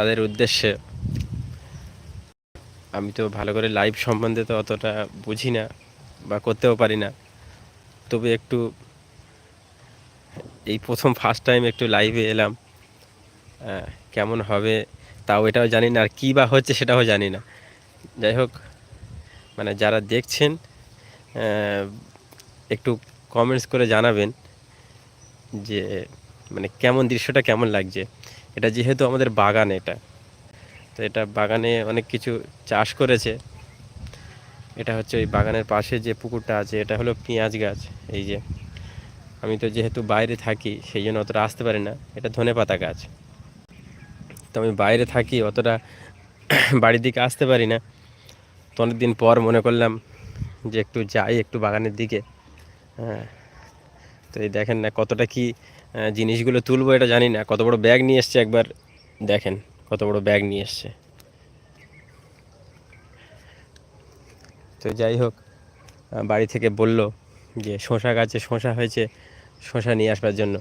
তাদের উদ্দেশ্যে। আমি তো ভালো করে লাইভ সম্বন্ধে তো অতটা বুঝি না বা করতেও পারি না। তবে একটু এই প্রথম ফার্স্ট টাইম একটু লাইভে এলাম। কেমন হবে তাও এটাও জানি না, আর কী বা হচ্ছে সেটাও জানি না। যাই হোক মানে যারা দেখছেন একটু কমেন্টস করে জানাবেন যে মানে কেমন দৃশ্যটা কেমন লাগছে। এটা যেহেতু আমাদের বাগান এটা, তো এটা বাগানে অনেক কিছু চাষ করেছে। এটা হচ্ছে ওই বাগানের পাশে যে পুকুরটা আছে, এটা হলো পেঁয়াজ গাছ, এই যে। আমি তো যেহেতু বাইরে থাকি, সেই জন্য অতটা আসতে পারি না। এটা ধনেপাতা গাছ। তো আমি বাইরে থাকি, অতটা বাড়ির দিকে আসতে পারি না। তো অনেকদিন পর মনে করলাম যে একটু যাই একটু বাগানের দিকে। হ্যাঁ তো এই দেখেন না কতটা কি জিনিসগুলো তুলবো, এটা জানি না। কত বড় ব্যাগ নিয়ে এসছে একবার দেখেন, কত বড় ব্যাগ নিয়ে এসছে। তো যাই হোক বাড়ি থেকে বলল যে শশা গাছে শশা হয়েছে শশা নিয়ে আসবার জন্য।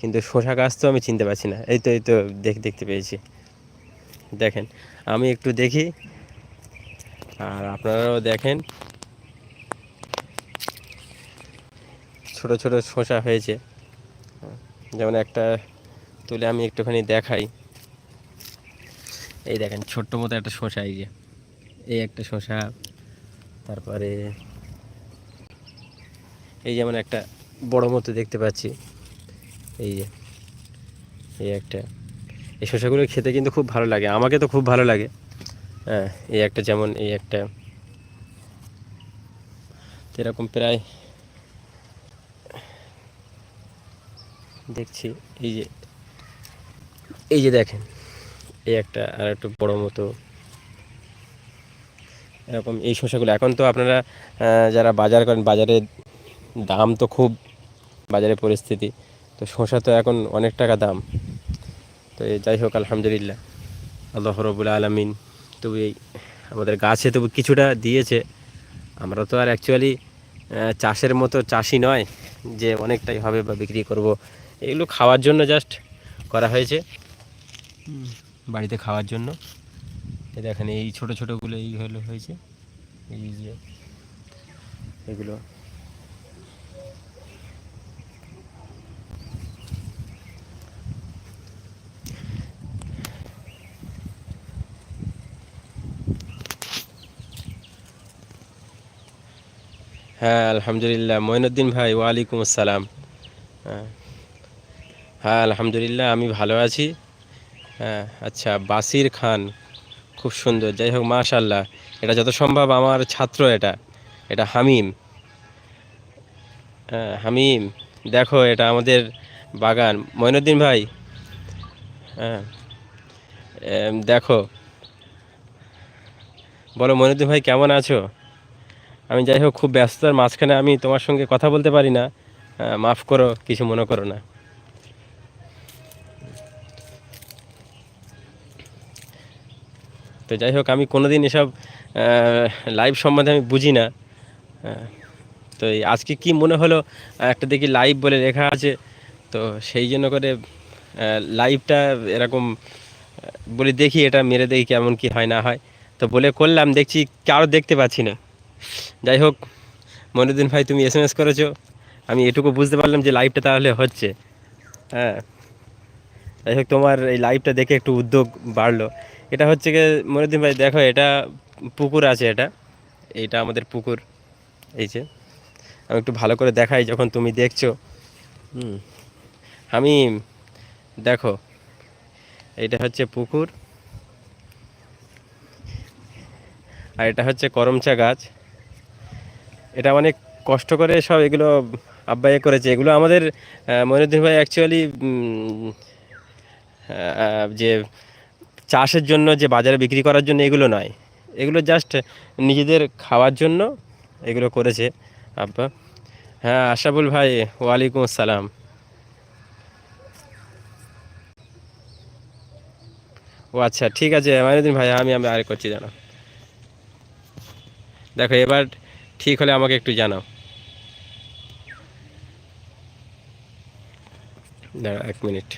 কিন্তু শশা গাছ তো আমি চিনতে পারছি না। এই তো এই তো, দেখ, দেখতে পেয়েছি। দেখেন, আমি একটু দেখি। আর আপনারাও দেখেন। ছোট ছোট শসা হয়েছে। যেমন একটা তুলে আমি একটুখানি দেখাই। এই দেখেন, ছোট্ট মতো একটা শসা, এই যে। এই একটা শসা, তারপরে এই যেমন একটা বড় মতো দেখতে পাচ্ছি। এই যে, এই একটা। এই শসাগুলো খেতে কিন্তু খুব ভালো লাগে, আমাকে তো খুব ভালো লাগে। হ্যাঁ এই একটা যেমন, এই একটা। এরকম প্রায় দেখছি, এই যে এই যে দেখেন, এই একটা আর একটু বড় মতো এরকম এই শসাগুলো। এখন তো আপনারা যারা বাজার করেন, বাজারে দাম তো খুব, বাজারে পরিস্থিতি, তো শসা তো এখন অনেক টাকা দাম। তো যাই হোক, আলহামদুলিল্লাহ, আল্লাহ রবুল আলমিন তবু এই আমাদের গাছে তবু কিছুটা দিয়েছে। আমরা তো আর অ্যাকচুয়ালি চাষের মতো চাষি নয় যে অনেকটাই হবে বা বিক্রি করব। এগুলো খাওয়ার জন্য জাস্ট করা হয়েছে। বাড়িতে খাওয়ার জন্য। দেখেন এই ছোট ছোটোগুলো এই হলো হয়েছে। এই যে এগুলো। হ্যাঁ আলহামদুলিল্লাহ। মঈনুদ্দিন ভাই ওয়ালাইকুম আসসালাম। হ্যাঁ। হ্যাঁ আলহামদুলিল্লাহ আমি ভালো আছি। হ্যাঁ আচ্ছা বাসির খান খুব সুন্দর। যাই হোক মাশাল্লাহ এটা যত সম্ভব আমার ছাত্র এটা। এটা হামিম। হ্যাঁ হামিম দেখো এটা আমাদের বাগান। মঈনুদ্দিন ভাই হ্যাঁ দেখো। বলো মঈনুদ্দিন ভাই কেমন আছো? আমি যাই হোক খুব ব্যস্ততার মাঝখানে আমি তোমার সঙ্গে কথা বলতে পারি না। আহ, মাফ করো কিছু মনে করো না। তো যাই হোক, আমি কোনোদিন এসব লাইভ সম্বন্ধে আমি বুঝি না। তো আজকে কি মনে হলো একটা দেখি লাইভ বলে লেখা আছে। তো সেই জন্য করে লাইভটা এরকম বলি দেখি, এটা মেরে দেখি কেমন কি হয়, না হয়। তো বলে করলাম, দেখছি কারও দেখতে পাচ্ছি না। যাই হোক মনুদ্দিন ভাই, তুমি এস এম এস করেছ। আমি এটুকু বুঝতে পারলাম যে লাইভটা তাহলে হচ্ছে। হ্যাঁ। যাই হোক, তোমার এই লাইভটা দেখে একটু উদ্যোগ বাড়লো। এটা হচ্ছে গিয়ে মনুদ্দিন ভাই দেখো এটা পুকুর আছে এটা। এটা আমাদের পুকুর। এই যে আমি একটু ভালো করে দেখাই যখন তুমি দেখছ। আমি দেখো এটা হচ্ছে পুকুর। আর এটা হচ্ছে করমচা গাছ। এটা অনেক কষ্ট করে সব এগুলো আব্বাইয়ে করেছে। এগুলো আমাদের আহ, মইনুদ্দিন ভাই অ্যাকচুয়ালি যে চাষের জন্য, যে বাজারে বিক্রি করার জন্য এগুলো নয়। এগুলো জাস্ট নিজেদের খাওয়ার জন্য এগুলো করেছে। আব্বা। হ্যাঁ আশাফুল ভাই, ওয়ালাইকুম আসসালাম। ও আচ্ছা ঠিক আছে, মাইনুদ্দিন ভাই, আমি আমি আরে করছি, জানো। দেখো, এবার ঠিক হলে আমাকে একটু জানাও। দাঁড়াও, এক মিনিট।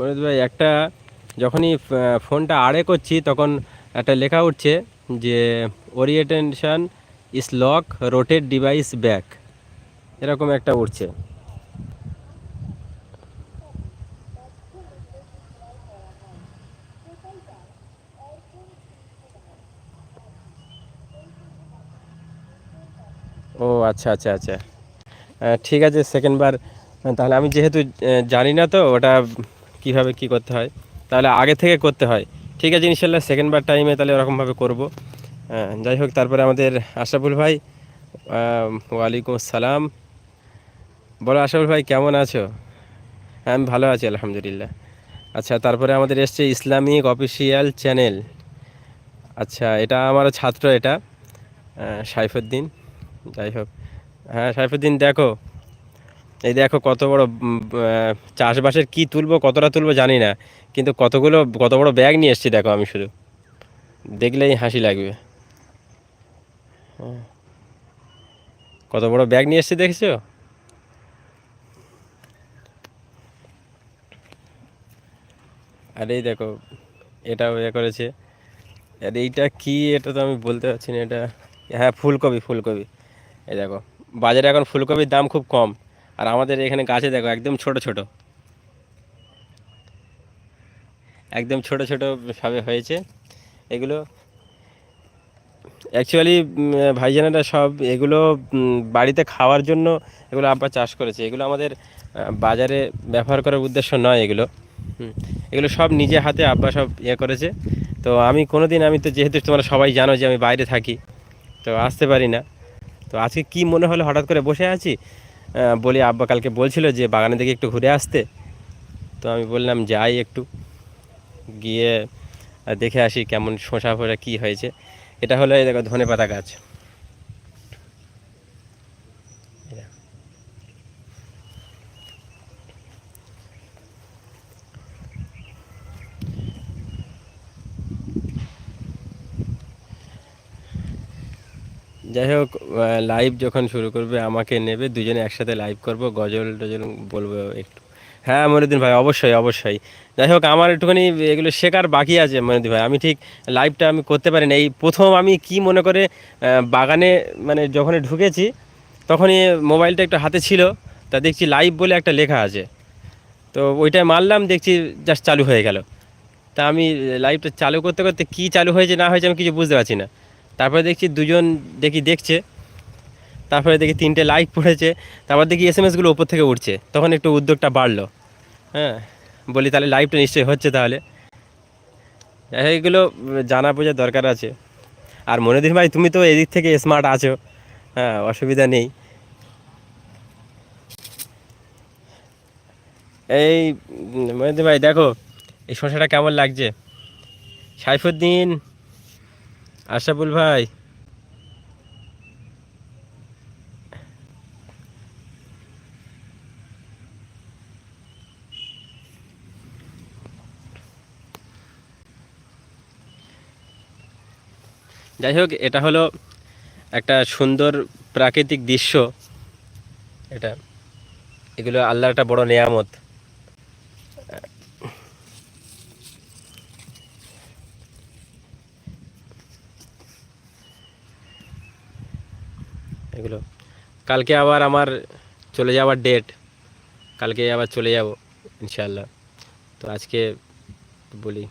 মনোজ ভাই, একটা যখনই ফোনটা আড়ে করছি, তখন একটা লেখা উঠছে যে orientation is lock rotated device back এরকম একটা উঠছে। ও আচ্ছা আচ্ছা আচ্ছা। ঠিক আছে সেকেন্ড বার। তাহলে আমি যেহেতু জানি না তো, ওটা কীভাবে কি করতে হয়, তাহলে আগে থেকে করতে হয়। ঠিক আছে ইনশাল্লাহ সেকেন্ড বার টাইমে তাহলে ওরকমভাবে করব। যাই হোক, তারপরে আমাদের আশরাফুল ভাই ওয়ালাইকুম আসসালাম। বলো আশরাফুল ভাই, কেমন আছো? হ্যাঁ আমি ভালো আছি, আলহামদুলিল্লাহ। আচ্ছা তারপরে আমাদের এসছে ইসলামিক অফিসিয়াল চ্যানেল। আচ্ছা এটা আমার ছাত্র এটা সাইফুদ্দিন। যাই হোক হ্যাঁ সাইফুদ্দিন, দেখো। এই দেখো কত বড় চাষবাসের কি তুলবো, কতটা তুলবো জানি না। কিন্তু কতগুলো, কত বড় ব্যাগ নিয়ে এসেছি দেখো আমি শুধু। দেখলেই হাসি লাগবে। হ্যাঁ। কত বড় ব্যাগ নিয়ে এসেছি দেখেছ? আর এই দেখো, এটাও ইয়ে করেছে। আর এইটা কি, এটা তো আমি বলতে পারছি না, এটা হ্যাঁ ফুলকপি ফুলকপি। এই দেখো, বাজারে এখন ফুলকপির দাম খুব কম। আর আমাদের এখানে গাছে দেখো, একদম ছোট ছোট। একদম ছোট ছোট সবে হয়েছে। এগুলো অ্যাকচুয়ালি ভাইজানেরা সব এগুলো বাড়িতে খাওয়ার জন্য এগুলো আব্বা চাষ করেছে। এগুলো আমাদের বাজারে ব্যবহার করার উদ্দেশ্য নয় এগুলো। এগুলো সব নিজে হাতে আব্বা সব ইয়ে করেছে। তো আমি কোনো দিন আমি তো যেহেতু তোমরা সবাই জানো যে আমি বাইরে থাকি, তো আসতে পারি না। তো আজকে কি মনে হলো, হঠাৎ করে বসে আছি? বলি আব্বা কালকে বলছিল যে বাগানে দিকে একটু ঘুরে আসতে। তো আমি বললাম, যাই একটু। গিয়ে দেখে আসি কেমন শোঁসা ফোঁসা কী হয়েছে। এটা হলো এই দেখো ধনে পাতা গাছ। যাই হোক লাইভ যখন শুরু করবে, আমাকে নেবে, দুজনে একসাথে লাইভ করব, গজল টজল বলব একটু। হ্যাঁ মনিদিন ভাই, অবশ্যই অবশ্যই। যাই হোক, আমার একটুখানি এগুলো শেখার বাকি আছে মনিদিন ভাই। আমি ঠিক লাইভটা আমি করতে পারি না। এই প্রথম আমি কি মনে করে বাগানে মানে যখনই ঢুকেছি, তখনই মোবাইলটা একটু হাতে ছিল। তা দেখছি লাইভ বলে একটা লেখা আছে। তো ওইটায় মারলাম, দেখছি জাস্ট চালু হয়ে গেল। তা আমি লাইভটা চালু করতে করতে কি চালু হয়েছে, না হয়েছে, আমি কিছু বুঝতে পারছি না। তারপরে দেখছি দুজন দেখি দেখছে, তারপরে দেখি তিনটে লাইক পড়েছে, তারপর দেখি এস এম এসগুলো ওপর থেকে উঠছে, তখন একটু উদ্যোগটা বাড়লো। হ্যাঁ বলি তাহলে লাইভটা নিশ্চয়ই হচ্ছে তাহলে। এইগুলো জানা বোঝার দরকার আছে। আর মনিদিন ভাই, তুমি তো এদিক থেকে স্মার্ট আছো। হ্যাঁ অসুবিধা নেই। এই মনিদিন ভাই, দেখো, এই শসাটা কেমন লাগছে? সাইফুদ্দিন আশরাফুল ভাই। যাই হোক, এটা হলো একটা সুন্দর প্রাকৃতিক দৃশ্য। এটা, এগুলো আল্লাহর একটা বড় নেয়ামত। এগুলো। কালকে আবার আমার চলে যাওয়ার ডেট কালকে আবার চলে যাব ইনশাল্লাহ তো আজকে বলি।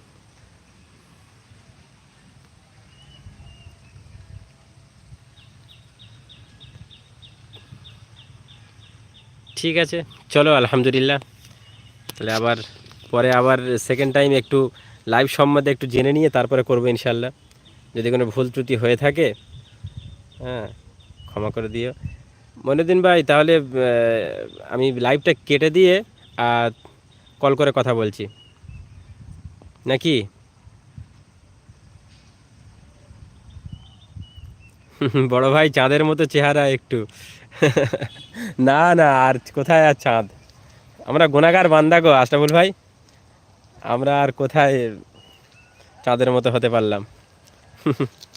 ঠিক আছে, চলো, আলহামদুলিল্লাহ। তাহলে আবার, পরে আবার সেকেন্ড টাইম একটু লাইভ সম্বন্ধে একটু জেনে নিয়ে তারপরে করব ইনশাল্লাহ যদি কোনো ভুল ত্রুটি হয়ে থাকে হ্যাঁ। ক্ষমা করে দিও। মনিদিন ভাই, তাহলে আমি লাইভটা কেটে দিয়ে আর কল করে কথা বলছি। নাকি? বড় ভাই, চাঁদের মতো চেহারা একটু। না না, আর কোথায় আর চাঁদ? আমরা গুণাগার বান্দা গো, আশরাফুল ভাই। আমরা আর কোথায় চাঁদের মতো হতে পারলাম?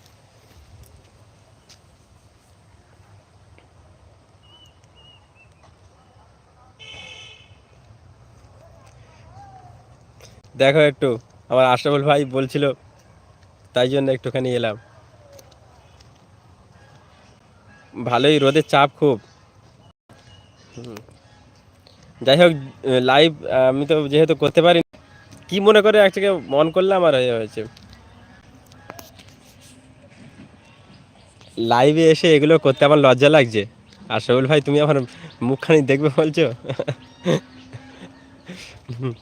দেখো একটু, আমার আশরাফুল ভাই বলছিল, তাই জন্য একটুখানি এলাম। ভালোই রোদের চাপ খুব। যাই হোক লাইভ আমি তো যেহেতু করতে পারি কি মনে করে একটাকে মন করলাম আর হয়ে হয়েছে। লাইভে এসে এগুলো করতে আমার লজ্জা লাগছে। আর ভাই, তুমি আমার মুখখানি দেখবে বলছো যাই হোক,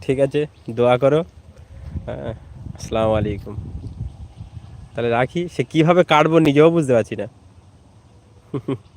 ঠিক আছে দোয়া করো। হ্যাঁ, আসসালামু আলাইকুম। তাহলে রাখি সে কীভাবে কাটবো নিজেও বুঝতে পারছি না।